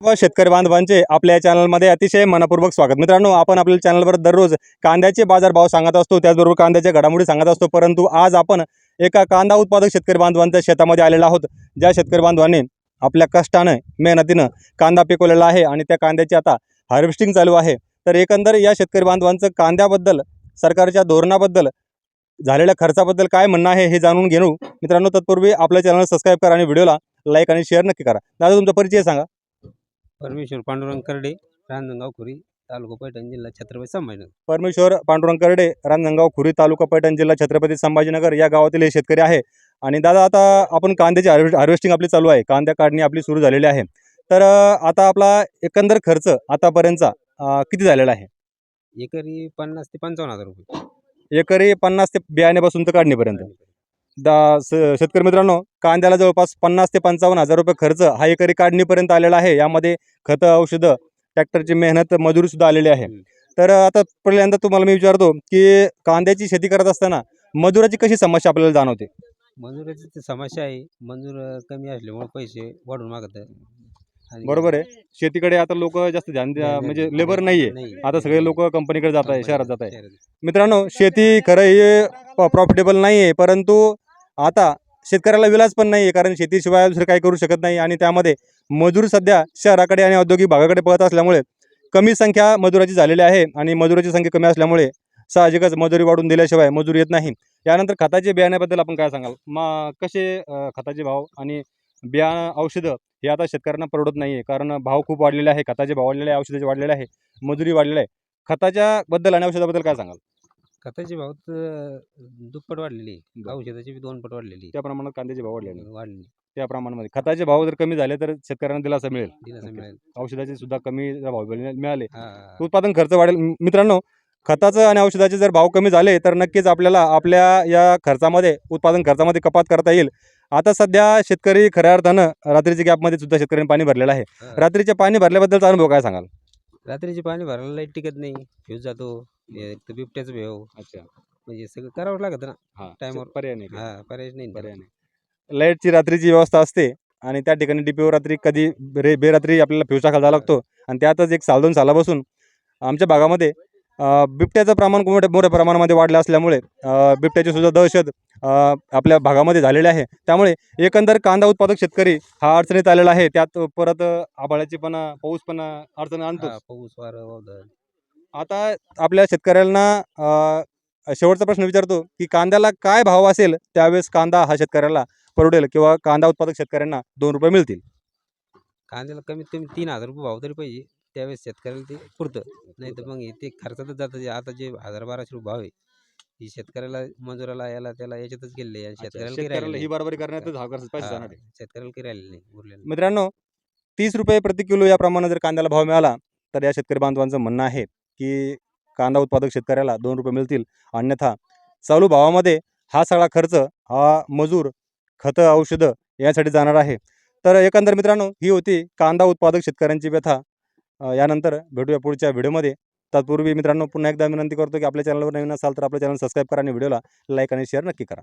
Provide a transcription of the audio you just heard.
व शेतकरी बांधवांचे आपल्या या चॅनलमध्ये अतिशय मनपूर्वक स्वागत. मित्रांनो आपण आपल्या चॅनलवर दररोज कांद्याचे बाजारभाव सांगत असतो त्याचबरोबर कांद्याच्या घडामोडी सांगत असतो परंतु आज आपण एका कांदा उत्पादक शेतकरी बांधवांच्या शेतामध्ये आलेला आहोत ज्या शेतकरी बांधवांनी आपल्या कष्टानं मेहनतीनं कांदा पिकवलेला आहे आणि त्या कांद्याची आता हार्वेस्टिंग चालू आहे. तर एकंदर या शेतकरी बांधवांचं कांद्याबद्दल सरकारच्या धोरणाबद्दल झालेल्या खर्चाबद्दल काय म्हणणं आहे हे जाणून घेऊ. मित्रांनो तत्पूर्वी आपल्या चॅनल सबस्क्राईब करा आणि व्हिडिओला लाईक आणि शेअर नक्की करा. दादा तुमचा परिचय सांगा. परमेश्वर पांडुरंग करडे रांजणगाव खुरी तालुका पैठण जिल्हा छत्रपती संभाजीनगर परमेश्वर पांडुरंग करडे रांजणगाव खुरी तालुका पैठण जिल्हा छत्रपती संभाजीनगर या गावातील हे शेतकरी आहे. आणि दादा आता आपण कांद्याची हार्वे हार्वेस्टिंग आपली चालू आहे. कांद्या काढणी आपली सुरू झालेली आहे. तर आता आपला एकंदर खर्च आतापर्यंतचा किती झालेला आहे? एकरी पन्नास ते पंचावन्न हजार रुपये. एकरी पन्नास ते बियाण्यापासून तर काढणीपर्यंत. दा स शेतकरी मित्रांनो कांद्याला जवळपास पन्नास ते पंचावन्न हजार रुपये खर्च हा एकरी काढणीपर्यंत आलेला आहे यामध्ये खतं औषधं ट्रॅक्टरची मेहनत मजुरीसुद्धा आलेली आहे. तर आता पहिल्यांदा तुम्हाला मी विचारतो की कांद्याची शेती करत असताना मजुराची कशी समस्या आपल्याला जाणवते मजुराची ती समस्या आहे मजूर कमी असल्यामुळे पैसे वाढून मागत आहे. बरोबर आहे. शेतीकडे आता लोक जास्त ध्यान द्या म्हणजे लेबर नाही, नाहीये. नाही. आता सगळे लोक कंपनीकडे जात आहे शहरात जात आहे. मित्रांनो शेती खरं हे प्रॉफिटेबल नाही आहे परंतु आता शेतकऱ्याला विलास पण नाही आहे कारण शेतीशिवाय दुसरं काही करू शकत नाही. आणि त्यामध्ये मजूर सध्या शहराकडे आणि औद्योगिक भागाकडे पळत असल्यामुळे कमी संख्या मजुराची झालेली आहे. आणि मजुराची संख्या कमी असल्यामुळे साहजिकच मजुरी वाढून दिल्याशिवाय मजूर येत नाही. यानंतर खताचे बियाण्याबद्दल आपण काय सांगाल? मग कसे अं, खताचे भाव आणि बियाणं औषधं हे आता शेतकऱ्यांना परवडत नाही आहे कारण भाव खूप वाढलेले आहे. खताचे भाव वाढलेले आहे औषधाचे वाढलेले आहे मजुरी वाढलेली आहे. खताच्या बद्दल आणि औषधाबद्दल काय सांगाल? खताची भाव तर दुप्पट वाढलेली आहे. औषधाची बी दोन पट वाढलेली आहे. त्या प्रमाणात कांद्याचे भाव वाढलेले नाही. वाढलेली त्या प्रमाणामध्ये. खताचे भाव जर कमी झाले तर शेतकऱ्यांना दिलासा मिळेल. दिलासा ओके. मिळेल. औषधाचे सुद्धा कमी जर भाव मिळाले- मिळाले. हा, हा. उत्पादन खर्च वाढेल. मि- मित्रांनो खताचं आणि औषधाचे जर भाव कमी झाले तर नक्कीच आपल्याला आपल्या या खर्चामध्ये उत्पादन खर्चामध्ये कपात करता येईल. आता सध्या शेतकरी खऱ्या अर्थानं रात्रीच्या गॅपमध्ये सुद्धा शेतकऱ्यांनी पाणी भरलेलं आहे. हा. रात्रीचे पाणी भरल्याबद्दलचा अनुभव काय सांगाल? रात्रीची पाणी भरायला लाइट टिकत नाही. फ्यूज जातो. एक तर बिबट्याचं भेव. अच्छा. म्हणजे सगळं करावं लागतं ना. हा. Timeवर. पर्याय नाही. हा पर्याय नाही ना. पर्याय. नाही. लाईटची रात्रीची व्यवस्था असते आणि त्या ठिकाणी डीपीओ रात्री कधी रे बेरात्री आपल्याला फ्यूज टाकायला जावं लागतो. आणि त्यातच एक साल दोन सालापासून आमच्या भागामध्ये बिबट्याचं प्रमाण मोठ्या मोठ्या प्रमाणामध्ये वाढलं असल्यामुळे बिबट्याची सुद्धा दहशत आपल्या भागामध्ये झालेली आहे. त्यामुळे एकंदर कांदा उत्पादक शेतकरी हा अडचणीत आलेला आहे. त्यात परत आभाळाची पण पाऊस पण अडचण आणतो. पाऊस वारं आता आपल्या शेतकऱ्यांना शेवटचा प्रश्न विचारतो की कांद्याला काय भाव असेल त्यावेळेस कांदा हा शेतकऱ्याला परवडेल किंवा कांदा उत्पादक शेतकऱ्यांना दोन रुपये मिळतील? कांद्याला कमीत कमी तीन हजार रुपये भाव तरी पाहिजे. त्यावेळेस शेतकऱ्याला ते पुरतं. नाही तर मग हे ते खर्चातच जातं. जे आता जे हजार बाराशे रुपये भाव आहे ही शेतकऱ्याला मजुराला याला त्याला याच्यातच गेले आणि शेतकऱ्याला काही शेतकऱ्याला राहिलं ही नाही. बरोबरी करण्यातच हा खर्च पैसे जाणार आहे. शेतकऱ्याला काही राहिलेलं नाही उरलेलं मित्रांनो तीस रुपये प्रति किलो या प्रमाणे जर कांद्याला भाव मिळाला तर या शेतकरी बांधवांचं म्हणणं आहे की कांदा उत्पादक शेतकऱ्याला दोन रुपये मिळतील. अन्यथा चालू भावामध्ये हा सगळा खर्च हा मजूर खतं औषधं यासाठी जाणार आहे. तर एकंदर मित्रांनो ही होती कांदा उत्पादक शेतकऱ्यांची व्यथा. यानंतर भेटूया पुढच्या व्हिडिओमध्ये. तत्पूर्वी मित्रांनो पुन्हा एकदा विनंती करतो की आपल्या चॅनलवर नवीन असाल तर आपल्या चॅनल सबस्क्राईब करा आणि व्हिडिओला लाईक आणि शेअर नक्की करा.